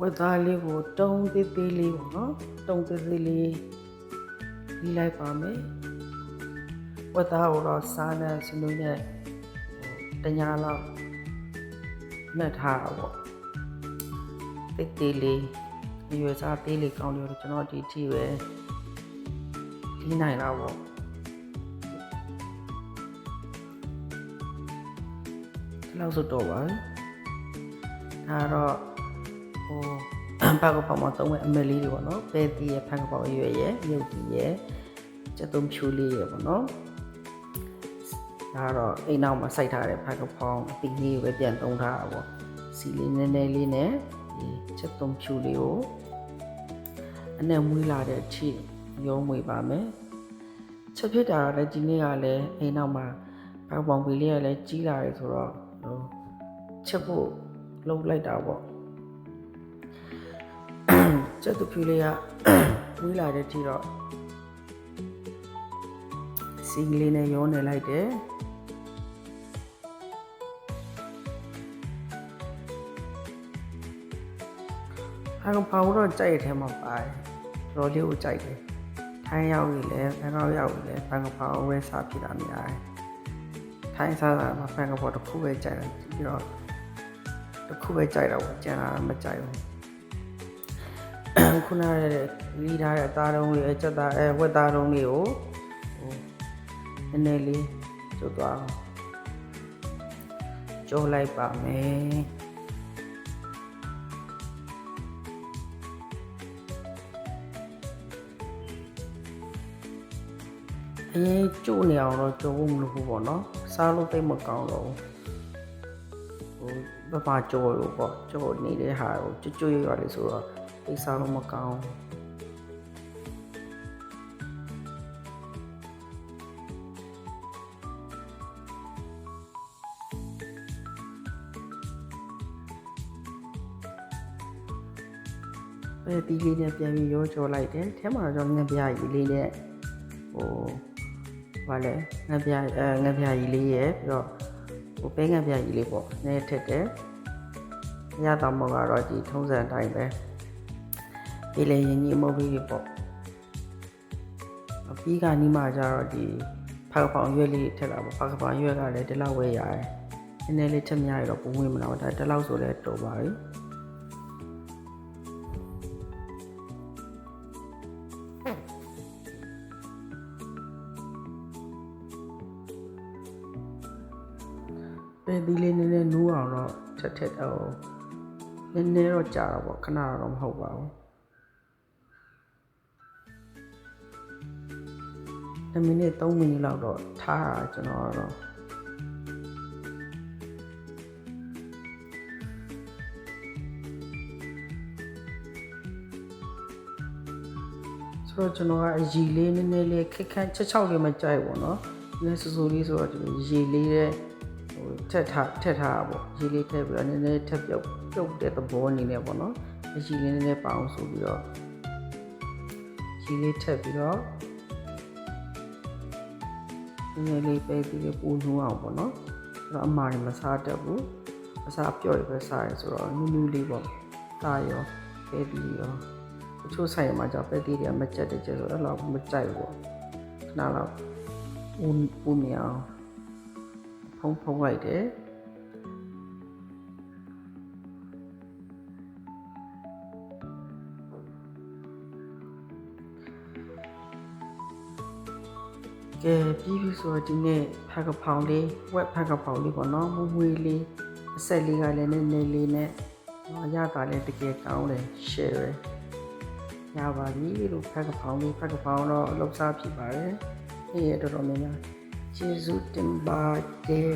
ဝက်သားလေးကိုတုံးသေးသေးလေးပေါ့နော်တုံးသေးသေးလေးပြီးလိုက်ပါမယ်ဝက်သားကိုတော့စားနဲ့စနုံးနဲ့ဟိုတညာလောက်နှက်ထားတာပေါ့တိတ်သေးလေးအရွယ်စားသေးလေးကောင်းတယ်ကျွန်တော်ဒီအထိပဲပြီးနိုင်တာပေါ့ဒီလောက်ဆိုတော့ပါဒါတော့ ဟိုဖာကပေါမှာသုံးမဲ့အမက်လေးတွေပေါ့နော်ပဲတီးရဲ့ဖာကပေါအရွယ်ရဲ့မြုပ်တီးရဲ့စက်သုံးဖြူလေးရဲ့ပေါ့နော်ဒါကတော့အိမ်နောက်မှာစိုက်ထားတဲ့ဖာကပေါအပီလေးကိုပဲပြန်သုံးထားတာပေါ့စီလေးနည်းနည်းလေးနဲ့ဒီစက်သုံးဖြူလေးကိုအနဲ့မွေးလာတဲ့အထိရုံးမွေပါမယ်ချက်ဖြစ်တာကလည်းဒီနေ့ကလည်းအိမ်နောက်မှာဖာကပေါပီလေးကလည်းကြီးလာတယ်ဆိုတော့ဟိုချက်ဖို့လုံးလိုက်တာပေါ့ ကျက်သူဖြူလေးကဝေးလာတဲ့ထိတော့စီကလေးနဲ့ရောနေလိုက်တယ်ဟာကဖောင်တော့ကြိုက်တဲ့ထဲမှာပါတယ်ရောလေးကိုကြိုက်တယ်ထိုင်းရောက်နေလဲဘန်ကောက်ရောက်နေလဲဘန်ကောက်ဖောင်ဝဲစားဖြစ်တာများတယ်ထိုင်းစားတာမှာဘန်ကောက်ဖောင်တစ်ခုပဲကြိုက်တယ်ပြီးတော့တစ်ခုပဲကြိုက်တော့ကျန်တာမကြိုက်ဘူး ခုနကလီထားတဲ့အသားတုံးလေးအချက်သားအဲဝက်သားတုံးလေးကိုဟိုနည်းနည်းလေးကျွတ်သွားအောင်ကျိုးလိုက်ပါမယ်အရင်ကျိုးနေအောင်တော့ကျိုးဖို့မလိုဘူးပေါ့နော်စားလို့သိပ်မကောင်းတော့ဘူးဟိုဘဘာကျိုးလို့ပေါ့ကျိုးနေတဲ့ဟာကိုကျွတ်ကျွတ်ရွရွလေးဆိုတော့ သိစားလို့မကောင်းဘူးပဲတီးလေးနဲ့ပြန်ပြီးရောချော်လိုက်တယ်ထဲမှာတော့ငပြာကြီးလေးနဲ့ဟိုဘာလဲငပြာအဲငပြာကြီးလေးရဲ့ပြီးတော့ဟိုပဲငပြာကြီးလေးပေါ့နည်းထက်တယ်ရတော့မကတော့ဒီထုံးစံအတိုင်းပဲ ဒီလေရင်ကြီးမဟုတ်ဘူးပေါ့အပြီးကနီးမှကျတော့ဒီဖာကပောင်ရွက်လေးထက်တာပေါ့ဖာကပောင်ရွက်ကလည်းဒီလောက်ဝဲရတယ်နည်းနည်းလေးချက်များရတော့ပုံဝင်မလားဒါဒီလောက်ဆိုလဲတော်ပါပြီပဲဒီလေးနည်းနည်းနူးအောင်တော့ထက်ထက်တော့နည်းနည်းတော့ကြာတော့ပေါ့ခဏတော့မဟုတ်ပါဘူး 2မိနစ်3မိနစ်လောက်တော့ထားတာကျွန်တော်တော့ဆိုတော့ကျွန်တော်ကအရီလေးနည်းနည်းလေးခက်ခက်ချက်ချောက်လေးမကြိုက်ဘူးเนาะနည်းစူစူလေးဆိုတော့ကျွန်တော်ရီလေးတဲ့ ဟိုထက်ထားထက်ထားတာပေါ့ရေလေးထည့်ပြီးတော့နည်းနည်းထက်ပြုတ်ပြုတ်တဲ့သဘောအနေနဲ့ပေါ့နော်အရေလေးနည်းနည်းပအောင်ဆိုပြီးတော့ရေလေးထက်ပြီးတော့ နည်းနည်းလေးပဲပြီးတော့ပူနူးအောင်ပေါ့နော်အဲ့တော့အမားတွေမစားတတ်ဘူးမစားပြော့ရပဲစားရဆိုတော့နူးနူးလေးပေါ့စားရောပဲပြီးရောတချို့ဆိုင်မှာကြောပဲတီးတွေကမကြက်တဲ့ကျဆိုတော့အဲ့လောက်မကြိုက်ဘူးပေါ့ခဏလောက်ပူပူနေအောင်ဖုံးဖုံးလိုက်တယ် ကဲပြီးပြီဆိုတော့ဒီနေ့ဖာကဖောင်လေးဝက်ဖာကဖောင်လေးပေါ့နော်မူမွေးလေးအဆက်လေးကလည်းနည်းနည်းလေးနဲ့ဟောရတာလည်းတကယ်ကောင်းတယ် share ရပါပြီလို့ဖာကဖောင်လေးဖာကဖောင်တော့အလုပ်စားဖြစ်ပါတယ်အေးရတော်တော်များများကျေးဇူးတင်ပါတယ်